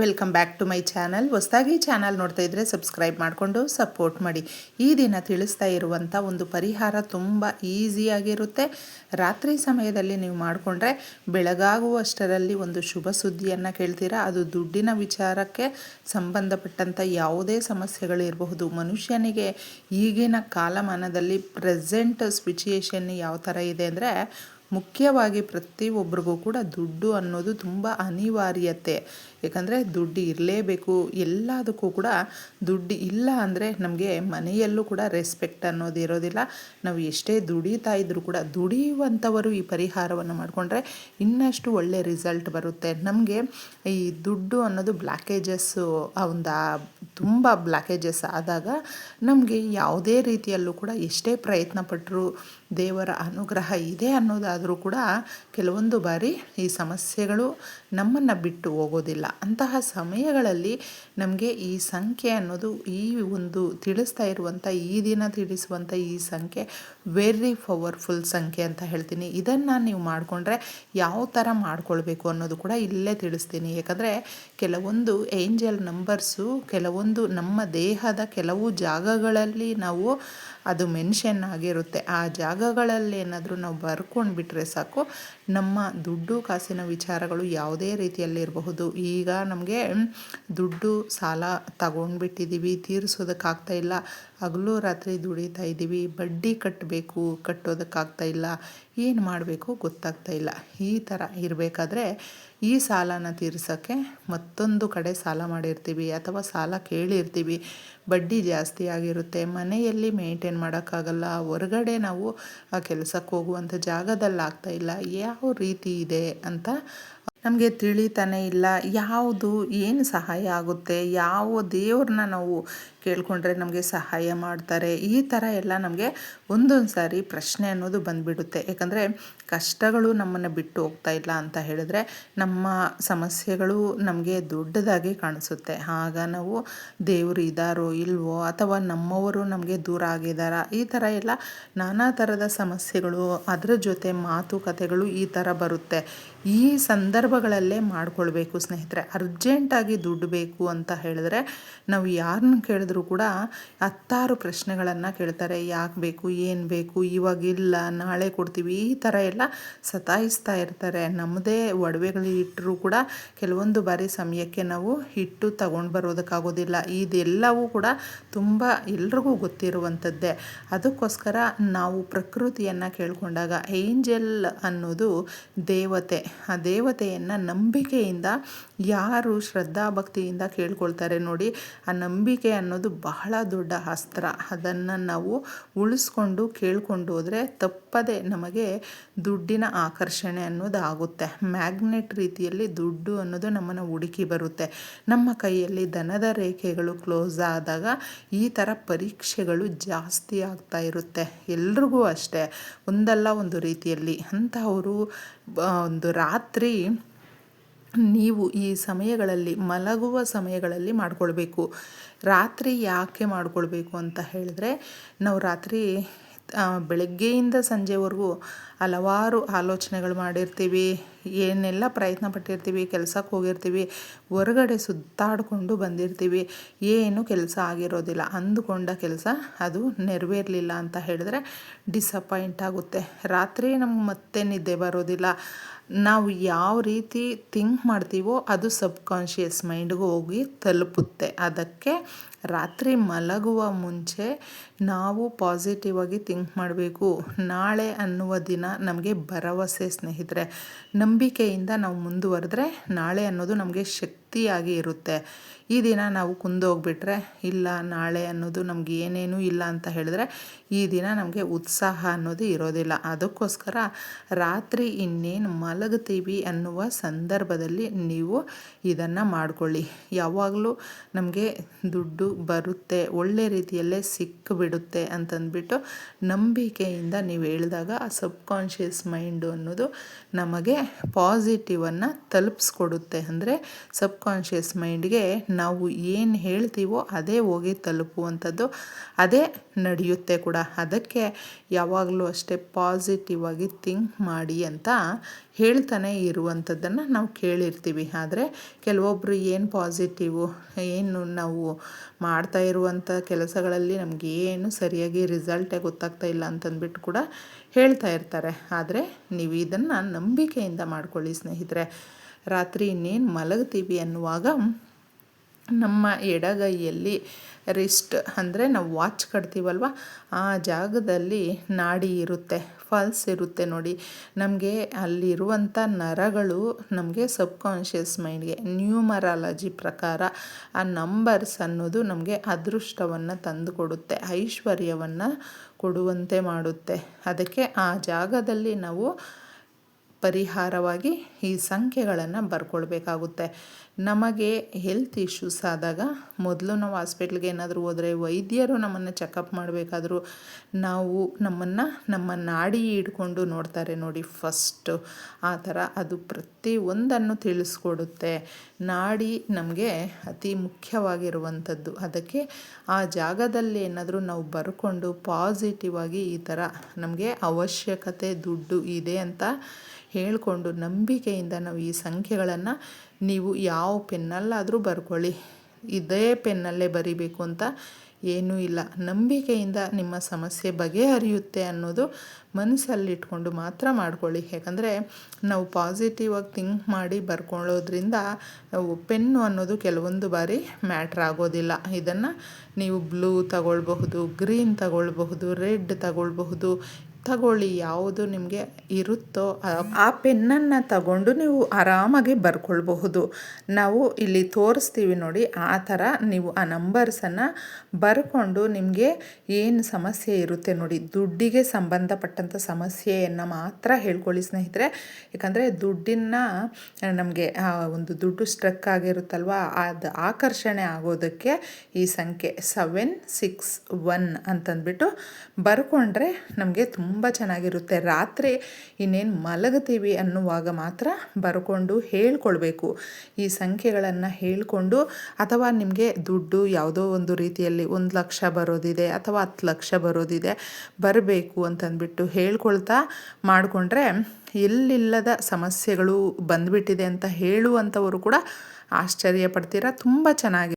Welcome back to my channel. ಹೊಸದಾಗಿ channel ನೋಡ್ತಾ ಇದ್ದರೆ ಸಬ್ಸ್ಕ್ರೈಬ್ ಮಾಡಿಕೊಂಡು ಸಪೋರ್ಟ್ ಮಾಡಿ. ಈ ದಿನ ತಿಳಿಸ್ತಾ ಇರುವಂಥ ಒಂದು ಪರಿಹಾರ ತುಂಬ ಈಸಿಯಾಗಿರುತ್ತೆ ರಾತ್ರಿ ಸಮಯದಲ್ಲಿ ನೀವು ಮಾಡಿಕೊಂಡ್ರೆ ಬೆಳಗಾಗುವಷ್ಟರಲ್ಲಿ ಒಂದು ಶುಭ ಸುದ್ದಿಯನ್ನು ಕೇಳ್ತೀರಾ? ಅದು ದುಡ್ಡಿನ ವಿಚಾರಕ್ಕೆ ಸಂಬಂಧಪಟ್ಟಂಥ ಯಾವುದೇ ಸಮಸ್ಯೆಗಳಿರಬಹುದು ಮನುಷ್ಯನಿಗೆ ಈಗಿನ ಕಾಲಮಾನದಲ್ಲಿ ಪ್ರೆಸೆಂಟ್ ಸಿಚುಯೇಷನ್ ಯಾವ ಥರ ಇದೆ ಅಂದರೆ ಮುಖ್ಯವಾಗಿ ಪ್ರತಿಯೊಬ್ಬರಿಗೂ ಕೂಡ ದುಡ್ಡು ಅನ್ನೋದು ತುಂಬ ಅನಿವಾರ್ಯತೆ. ಯಾಕಂದರೆ ದುಡ್ಡು ಇರಲೇಬೇಕು, ಎಲ್ಲದಕ್ಕೂ ಕೂಡ ದುಡ್ಡು ಇಲ್ಲ ಅಂದರೆ ನಮಗೆ ಮನೆಯಲ್ಲೂ ಕೂಡ ರೆಸ್ಪೆಕ್ಟ್ ಅನ್ನೋದು ಇರೋದಿಲ್ಲ. ನಾವು ಎಷ್ಟೇ ದುಡಿತಾ ಇದ್ದರೂ ಕೂಡ ದುಡಿಯುವಂಥವರು ಈ ಪರಿಹಾರವನ್ನು ಮಾಡಿಕೊಂಡ್ರೆ ಇನ್ನಷ್ಟು ಒಳ್ಳೆ ರಿಸಲ್ಟ್ ಬರುತ್ತೆ. ನಮಗೆ ಈ ದುಡ್ಡು ಅನ್ನೋದು ಬ್ಲಾಕೇಜಸ್ಸು ಒಂದು ತುಂಬ ಬ್ಲಾಕೇಜಸ್ ಆದಾಗ ನಮಗೆ ಯಾವುದೇ ರೀತಿಯಲ್ಲೂ ಕೂಡ ಎಷ್ಟೇ ಪ್ರಯತ್ನ ಪಟ್ಟರು ದೇವರ ಅನುಗ್ರಹ ಇದೆ ಅನ್ನೋದಾದರೂ ಕೂಡ ಕೆಲವೊಂದು ಬಾರಿ ಈ ಸಮಸ್ಯೆಗಳು ನಮ್ಮನ್ನು ಬಿಟ್ಟು ಹೋಗೋದಿಲ್ಲ. ಅಂತಹ ಸಮಯಗಳಲ್ಲಿ ನಮಗೆ ಈ ಸಂಖ್ಯೆ ಅನ್ನೋದು ಈ ಒಂದು ತಿಳಿಸ್ತಾ ಇರುವಂಥ ಈ ದಿನ ತಿಳಿಸುವಂಥ ಈ ಸಂಖ್ಯೆ ವೆರಿ ಪವರ್ಫುಲ್ ಸಂಖ್ಯೆ ಅಂತ ಹೇಳ್ತೀನಿ. ಇದನ್ನು ನೀವು ಮಾಡಿಕೊಂಡ್ರೆ ಯಾವ ಥರ ಮಾಡ್ಕೊಳ್ಬೇಕು ಅನ್ನೋದು ಕೂಡ ಇಲ್ಲೇ ತಿಳಿಸ್ತೀನಿ. ಯಾಕಂದರೆ ಕೆಲವೊಂದು ಏಂಜಲ್ ನಂಬರ್ಸು ಕೆಲವೊಂದು ನಮ್ಮ ದೇಹದ ಕೆಲವು ಜಾಗಗಳಲ್ಲಿ ನಾವು ಅದು ಮೆನ್ಷನ್ ಆಗಿರುತ್ತೆ. ಆ ಜಾಗಗಳಲ್ಲಿ ಏನಾದರೂ ನಾವು ಬರ್ಕೊಂಡು ಬಿಟ್ಟರೆ ಸಾಕು. ನಮ್ಮ ದುಡ್ಡು ಕಾಸಿನ ವಿಚಾರಗಳು ಯಾವುದೇ ರೀತಿಯಲ್ಲಿರಬಹುದು. ಈಗ ನಮಗೆ ದುಡ್ಡು ಸಾಲ ತಗೊಂಡ್ಬಿಟ್ಟಿದ್ದೀವಿ, ತೀರಿಸೋದಕ್ಕಾಗ್ತಾ ಇಲ್ಲ. ಹಗಲು ರಾತ್ರಿ ದುಡಿತಾ ಇದ್ದೀವಿ, ಬಡ್ಡಿ ಕಟ್ಟಬೇಕು ಕಟ್ಟೋದಕ್ಕಾಗ್ತಾ ಇಲ್ಲ, ಏನು ಮಾಡಬೇಕು ಗೊತ್ತಾಗ್ತಾ ಇಲ್ಲ. ಈ ಥರ ಇರಬೇಕಾದ್ರೆ ಈ ಸಾಲನ ತೀರ್ಸೋಕ್ಕೆ ಮತ್ತೊಂದು ಕಡೆ ಸಾಲ ಮಾಡಿರ್ತೀವಿ ಅಥವಾ ಸಾಲ ಕೇಳಿರ್ತೀವಿ. ಬಡ್ಡಿ ಜಾಸ್ತಿ ಆಗಿರುತ್ತೆ, ಮನೆಯಲ್ಲಿ ಮೇಂಟೈನ್ ಮಾಡೋಕ್ಕಾಗಲ್ಲ, ಹೊರಗಡೆ ನಾವು ಆ ಕೆಲಸಕ್ಕೆ ಹೋಗುವಂಥ ಜಾಗದಲ್ಲಿ ಆಗ್ತಾ ಇಲ್ಲ, ಯಾವ ರೀತಿ ಇದೆ ಅಂತ ನಮಗೆ ತಿಳಿತಾನೆ ಇಲ್ಲ. ಯಾವುದು, ಏನು ಸಹಾಯ ಆಗುತ್ತೆ, ಯಾವ ದೇವ್ರನ್ನ ನಾವು ಕೇಳ್ಕೊಂಡ್ರೆ ನಮಗೆ ಸಹಾಯ ಮಾಡ್ತಾರೆ. ಈ ಥರ ಎಲ್ಲ ನಮಗೆ ಒಂದೊಂದು ಸಾರಿ ಪ್ರಶ್ನೆ ಅನ್ನೋದು ಬಂದುಬಿಡುತ್ತೆ. ಯಾಕಂದರೆ ಕಷ್ಟಗಳು ನಮ್ಮನ್ನು ಬಿಟ್ಟು ಹೋಗ್ತಾ ಇಲ್ಲ ಅಂತ ಹೇಳಿದ್ರೆ ನಮ್ಮ ಸಮಸ್ಯೆಗಳು ನಮಗೆ ದೊಡ್ಡದಾಗಿ ಕಾಣಿಸುತ್ತೆ. ಆಗ ನಾವು ದೇವರು ಇದ್ದಾರೋ ಇಲ್ವೋ ಅಥವಾ ನಮ್ಮವರು ನಮಗೆ ದೂರ ಆಗಿದ್ದಾರಾ, ಈ ಥರ ಎಲ್ಲ ನಾನಾ ಥರದ ಸಮಸ್ಯೆಗಳು, ಅದರ ಜೊತೆ ಮಾತುಕತೆಗಳು ಈ ಥರ ಬರುತ್ತೆ. ಈ ಸಂದರ್ಭಗಳಲ್ಲೇ ಮಾಡ್ಕೊಳ್ಬೇಕು ಸ್ನೇಹಿತರೆ. ಅರ್ಜೆಂಟಾಗಿ ದುಡ್ಡು ಬೇಕು ಅಂತ ಹೇಳಿದ್ರೆ ನಾವು ಯಾರನ್ನ ಕೇಳಿದ್ರು ಕೂಡ ಹತ್ತಾರು ಪ್ರಶ್ನೆಗಳನ್ನು ಕೇಳ್ತಾರೆ, ಯಾಕೆ ಬೇಕು, ಏನು ಬೇಕು ಇವಾಗಿಲ್ಲ ನಾಳೆ ಕೊಡ್ತೀವಿ, ಈ ಥರ ಎಲ್ಲ ಸತಾಯಿಸ್ತಾ ಇರ್ತಾರೆ. ನಮ್ಮದೇ ಒಡವೆಗಳು ಇಟ್ಟರೂ ಕೂಡ ಕೆಲವೊಂದು ಬಾರಿ ಸಮಯಕ್ಕೆ ನಾವು ಹಿಟ್ಟು ತಗೊಂಡು ಬರೋದಕ್ಕಾಗೋದಿಲ್ಲ. ಇದೆಲ್ಲವೂ ಕೂಡ ತುಂಬ ಎಲ್ರಿಗೂ ಗೊತ್ತಿರುವಂಥದ್ದೇ. ಅದಕ್ಕೋಸ್ಕರ ನಾವು ಪ್ರಕೃತಿಯನ್ನು ಕೇಳಿಕೊಂಡಾಗ ಏಂಜಲ್ ಅನ್ನೋದು ದೇವತೆ. ಆ ದೇವತೆಯನ್ನು ನಂಬಿಕೆಯಿಂದ ಯಾರು ಶ್ರದ್ಧಾಭಕ್ತಿಯಿಂದ ಕೇಳ್ಕೊಳ್ತಾರೆ ನೋಡಿ, ಆ ನಂಬಿಕೆ ಅನ್ನೋದು ಬಹಳ ದೊಡ್ಡ ಅಸ್ತ್ರ. ಅದನ್ನು ನಾವು ಉಳಿಸ್ಕೊಂಡು ಕೇಳ್ಕೊಂಡು ಹೋದರೆ ತಪ್ಪದೆ ನಮಗೆ ದುಡ್ಡಿನ ಆಕರ್ಷಣೆ ಅನ್ನೋದು ಆಗುತ್ತೆ ಮ್ಯಾಗ್ನೆಟ್ ರೀತಿಯಲ್ಲಿ ದುಡ್ಡು ಅನ್ನೋದು ನಮ್ಮನ್ನು ಹುಡುಕಿ ಬರುತ್ತೆ. ನಮ್ಮ ಕೈಯಲ್ಲಿ ದನದ ರೇಖೆಗಳು ಕ್ಲೋಸ್ ಆದಾಗ ಈ ಥರ ಪರೀಕ್ಷೆಗಳು ಜಾಸ್ತಿ ಆಗ್ತಾ ಇರುತ್ತೆ. ಎಲ್ರಿಗೂ ಅಷ್ಟೇ. ಒಂದಲ್ಲ ಒಂದು ರೀತಿಯಲ್ಲಿ. ಅಂತಹವರು ಒಂದು ರಾತ್ರಿ ನೀವು ಈ ಸಮಯಗಳಲ್ಲಿ, ಮಲಗುವ ಸಮಯಗಳಲ್ಲಿ ಮಾಡ್ಕೊಳ್ಬೇಕು. ರಾತ್ರಿ ಯಾಕೆ ಮಾಡ್ಕೊಳ್ಬೇಕು ಅಂತ ಹೇಳಿದ್ರೆ, ನಾವು ರಾತ್ರಿ ಬೆಳಗ್ಗೆಯಿಂದ ಸಂಜೆವರೆಗೂ ಹಲವಾರು ಆಲೋಚನೆಗಳು ಮಾಡಿರ್ತೀವಿ. ಏನೆಲ್ಲ ಪ್ರಯತ್ನ ಪಟ್ಟಿರ್ತೀವಿ, ಕೆಲಸಕ್ಕೆ ಹೋಗಿರ್ತೀವಿ, ಹೊರಗಡೆ ಸುತ್ತಾಡಿಕೊಂಡು ಬಂದಿರ್ತೀವಿ, ಏನು ಕೆಲಸ ಆಗಿರೋದಿಲ್ಲ. ಅಂದುಕೊಂಡ ಕೆಲಸ ಅದು ನೆರವೇರಲಿಲ್ಲ ಅಂತ ಹೇಳಿದ್ರೆ ಡಿಸಪಾಯಿಂಟ್ ಆಗುತ್ತೆ. ರಾತ್ರಿ ನಮ್ಗೆ ಮತ್ತೆ ನಿದ್ದೆ ಬರೋದಿಲ್ಲ. ನಾವು ಯಾವ ರೀತಿ ಥಿಂಕ್ ಮಾಡ್ತೀವೋ ಅದು ಸಬ್ ಕಾನ್ಷಿಯಸ್ ಮೈಂಡ್ಗೆ ಹೋಗಿ ತಲುಪುತ್ತೆ. ಅದಕ್ಕೆ ರಾತ್ರಿ ಮಲಗುವ ಮುಂಚೆ ನಾವು ಪಾಸಿಟಿವ್ ಆಗಿ ಥಿಂಕ್ ಮಾಡಬೇಕು. ನಾಳೆ ಅನ್ನುವ ದಿನ ನಮಗೆ ಭರವಸೆ ಸ್ನೇಹಿತರೆ ನಂಬಿಕೆಯಿಂದ ನಾವು ಮುಂದುವರೆದ್ರೆ ನಾಳೆ ಅನ್ನೋದು ನಮಗೆ ಶಕ್ತಿಯಾಗಿ ಇರುತ್ತೆ. ಈ ದಿನ ನಾವು ಕುಂದೋಗ್ಬಿಟ್ರೆ ಇಲ್ಲ, ನಾಳೆ ಅನ್ನೋದು ನಮ್ಗೆ ಏನೇನೂ ಇಲ್ಲ ಅಂತ ಹೇಳಿದ್ರೆ ಈ ದಿನ ನಮಗೆ ಉತ್ಸಾಹ ಅನ್ನೋದು ಇರೋದಿಲ್ಲ. ಅದಕ್ಕೋಸ್ಕರ ರಾತ್ರಿ ಇನ್ನೇನು ಮಲಗ್ತೀವಿ ಅನ್ನುವ ಸಂದರ್ಭದಲ್ಲಿ ನೀವು ಇದನ್ನು ಮಾಡಿಕೊಳ್ಳಿ. ಯಾವಾಗಲೂ ನಮಗೆ ದುಡ್ಡು ಬರುತ್ತೆ, ಒಳ್ಳೆ ರೀತಿಯಲ್ಲೇ ಸಿಕ್ಕಿಬಿಡುತ್ತೆ ಅಂತಂದ್ಬಿಟ್ಟು ನಂಬಿಕೆಯಿಂದ ನೀವು ಹೇಳಿದಾಗ ಆ ಸಬ್ ಕಾನ್ಷಿಯಸ್ ಮೈಂಡು ಅನ್ನೋದು ನಮಗೆ ಪಾಸಿಟಿವನ್ನು ತಲುಪಿಸ್ಕೊಡುತ್ತೆ. ಅಂದರೆ ಸಬ್ ಕಾನ್ಷಿಯಸ್ ಮೈಂಡ್ಗೆ ನಾವು ಏನು ಹೇಳ್ತೀವೋ ಅದೇ ಹೋಗಿ ತಲುಪುವಂಥದ್ದು. ಅದೇ ನಡೆಯುತ್ತೆ ಕೂಡ. ಅದಕ್ಕೆ ಯಾವಾಗಲೂ ಅಷ್ಟೇ ಪಾಸಿಟಿವ್ ಆಗಿ ಥಿಂಕ್ ಮಾಡಿ ಅಂತ ಹೇಳ್ತಾನೆ ಇರುವಂಥದ್ದನ್ನು ನಾವು ಕೇಳಿರ್ತೀವಿ. ಆದರೆ ಕೆಲವೊಬ್ಬರು ಏನು ಪಾಸಿಟಿವು ಏನು ನಾವು ಮಾಡ್ತಾ ಇರುವಂಥ ಕೆಲಸಗಳಲ್ಲಿ ನಮಗೆ ಏನು ಸರಿಯಾಗಿ ರಿಸಲ್ಟೇ ಗೊತ್ತಾಗ್ತಾ ಇಲ್ಲ ಅಂತಂದ್ಬಿಟ್ಟು ಕೂಡ ಹೇಳ್ತಾ ಇರ್ತಾರೆ. ಆದರೆ ನೀವು ಇದನ್ನು ನಂಬಿಕೆಯಿಂದ ಮಾಡ್ಕೊಳ್ಳಿ ಸ್ನೇಹಿತರೆ. ರಾತ್ರಿ ಇನ್ನೇನು ಮಲಗ್ತೀವಿ ಅನ್ನುವಾಗ ನಮ್ಮ ಎಡಗೈಯಲ್ಲಿ ರಿಸ್ಟ್ ಅಂದರೆ ನಾವು ವಾಚ್ ಕಟ್ತೀವಲ್ವ? ಆ ಜಾಗದಲ್ಲಿ ನಾಡಿ ಇರುತ್ತೆ ಫಾಲ್ಸ್ ಇರುತ್ತೆ ನೋಡಿ. ನಮಗೆ ಅಲ್ಲಿರುವಂಥ ನರಗಳು ನಮಗೆ ಸಬ್ ಕಾನ್ಷಿಯಸ್ ಮೈಂಡ್ಗೆ ನ್ಯೂಮರಾಲಜಿ ಪ್ರಕಾರ ಆ ನಂಬರ್ಸ್ ಅನ್ನೋದು ನಮಗೆ ಅದೃಷ್ಟವನ್ನು ತಂದು ಕೊಡುತ್ತೆ ಐಶ್ವರ್ಯವನ್ನು ಕೊಡುವಂತೆ ಮಾಡುತ್ತೆ. ಅದಕ್ಕೆ ಆ ಜಾಗದಲ್ಲಿ ನಾವು ಪರಿಹಾರವಾಗಿ ಈ ಸಂಖ್ಯೆಗಳನ್ನು ಬರ್ಕೊಳ್ಬೇಕಾಗುತ್ತೆ. ನಮಗೆ ಹೆಲ್ತ್ ಇಶ್ಯೂಸ್ ಆದಾಗ ಮೊದಲು ನಾವು ಹಾಸ್ಪಿಟ್ಲ್ಗೆ ಏನಾದರೂ ಹೋದರೆ ವೈದ್ಯರು ನಮ್ಮನ್ನು ಚೆಕಪ್ ಮಾಡಬೇಕಾದ್ರೂ ನಾವು ನಮ್ಮನ್ನು, ನಮ್ಮ ನಾಡಿ ಹಿಡ್ಕೊಂಡು ನೋಡ್ತಾರೆ ನೋಡಿ ಫಸ್ಟು ಆ ಥರ ಅದು ಪ್ರತಿ ಒಂದನ್ನು ತಿಳಿಸ್ಕೊಡುತ್ತೆ. ನಾಡಿ ನಮಗೆ ಅತಿ ಮುಖ್ಯವಾಗಿರುವಂಥದ್ದು. ಅದಕ್ಕೆ ಆ ಜಾಗದಲ್ಲಿ ಏನಾದರೂ ನಾವು ಬರ್ಕೊಂಡು ಪಾಸಿಟಿವ್ ಆಗಿ ಈ ಥರ ನಮಗೆ ಅವಶ್ಯಕತೆ ದುಡ್ಡು ಇದೆ ಅಂತ ಹೇಳಿಕೊಂಡು ನಂಬಿಕೆಯಿಂದ ನಾವು ಈ ಸಂಖ್ಯೆಗಳನ್ನು ನೀವು ಯಾವ ಪೆನ್ನಲ್ಲಾದರೂ ಬರ್ಕೊಳ್ಳಿ. ಇದೇ ಪೆನ್ನಲ್ಲೇ ಬರಿಬೇಕು ಅಂತ ಏನೂ ಇಲ್ಲ. ನಂಬಿಕೆಯಿಂದ ನಿಮ್ಮ ಸಮಸ್ಯೆ ಬಗೆಹರಿಯುತ್ತೆ ಅನ್ನೋದು ಮನಸ್ಸಲ್ಲಿಟ್ಕೊಂಡು ಮಾತ್ರ ಮಾಡ್ಕೊಳ್ಳಿ. ಯಾಕಂದರೆ ನಾವು ಪಾಸಿಟಿವ್ ಆಗಿ ಥಿಂಕ್ ಮಾಡಿ ಬರ್ಕೊಳ್ಳೋದ್ರಿಂದ ಪೆನ್ನು ಅನ್ನೋದು ಕೆಲವೊಂದು ಬಾರಿ ಮ್ಯಾಟ್ರ್ ಆಗೋದಿಲ್ಲ. ಇದನ್ನು ನೀವು ಬ್ಲೂ ತಗೊಳ್ಬಹುದು, ಗ್ರೀನ್ ತಗೊಳ್ಬಹುದು, ರೆಡ್ ತಗೊಳ್ಬಹುದು ತಗೊಳ್ಳಿ, ಯಾವುದು ನಿಮಗೆ ಇರುತ್ತೋ ಆ ಪೆನ್ನನ್ನು ತಗೊಂಡು ನೀವು ಆರಾಮಾಗಿ ಬರ್ಕೊಳ್ಬಹುದು. ನಾವು ಇಲ್ಲಿ ತೋರಿಸ್ತೀವಿ ನೋಡಿ, ಆ ಥರ ನೀವು ಆ ನಂಬರ್ಸನ್ನು ಬರ್ಕೊಂಡು ನಿಮಗೆ ಏನು ಸಮಸ್ಯೆ ಇರುತ್ತೆ ನೋಡಿ, ದುಡ್ಡಿಗೆ ಸಂಬಂಧಪಟ್ಟಂಥ ಸಮಸ್ಯೆಯನ್ನು ಮಾತ್ರ ಹೇಳ್ಕೊಳ್ಳಿ ಸ್ನೇಹಿತರೆ. ಯಾಕಂದರೆ ದುಡ್ಡಿನ ನಮಗೆ ಒಂದು ದುಡ್ಡು ಸ್ಟ್ರಕ್ ಆಗಿರುತ್ತಲ್ವ, ಅದು ಆಕರ್ಷಣೆ ಆಗೋದಕ್ಕೆ ಈ ಸಂಖ್ಯೆ ಸೆವೆನ್ ಸಿಕ್ಸ್ ಒನ್ ಅಂತಂದ್ಬಿಟ್ಟು ಬರ್ಕೊಂಡ್ರೆ ನಮಗೆ ತುಂಬ ತುಂಬ ಚೆನ್ನಾಗಿರುತ್ತೆ. ರಾತ್ರಿ ಇನ್ನೇನು ಮಲಗುತ್ತೀವಿ ಅನ್ನುವಾಗ ಮಾತ್ರ ಬರ್ಕೊಂಡು ಹೇಳ್ಕೊಳ್ಬೇಕು. ಈ ಸಂಖ್ಯೆಗಳನ್ನು ಹೇಳಿಕೊಂಡು ಅಥವಾ ನಿಮಗೆ ದುಡ್ಡು ಯಾವುದೋ ಒಂದು ರೀತಿಯಲ್ಲಿ ಒಂದು ಲಕ್ಷ ಬರೋದಿದೆ ಅಥವಾ ಹತ್ತು ಲಕ್ಷ ಬರೋದಿದೆ ಬರಬೇಕು ಅಂತಂದ್ಬಿಟ್ಟು ಹೇಳ್ಕೊಳ್ತಾ ಮಾಡಿಕೊಂಡ್ರೆ ಎಲ್ಲಿಲ್ಲದ ಸಮಸ್ಯೆಗಳು ಬಂದುಬಿಟ್ಟಿದೆ ಅಂತ ಹೇಳುವಂಥವರು ಕೂಡ ಆಶ್ಚರ್ಯ ಪಡ್ತೀರಾ? ತುಂಬ ಚೆನ್ನಾಗಿ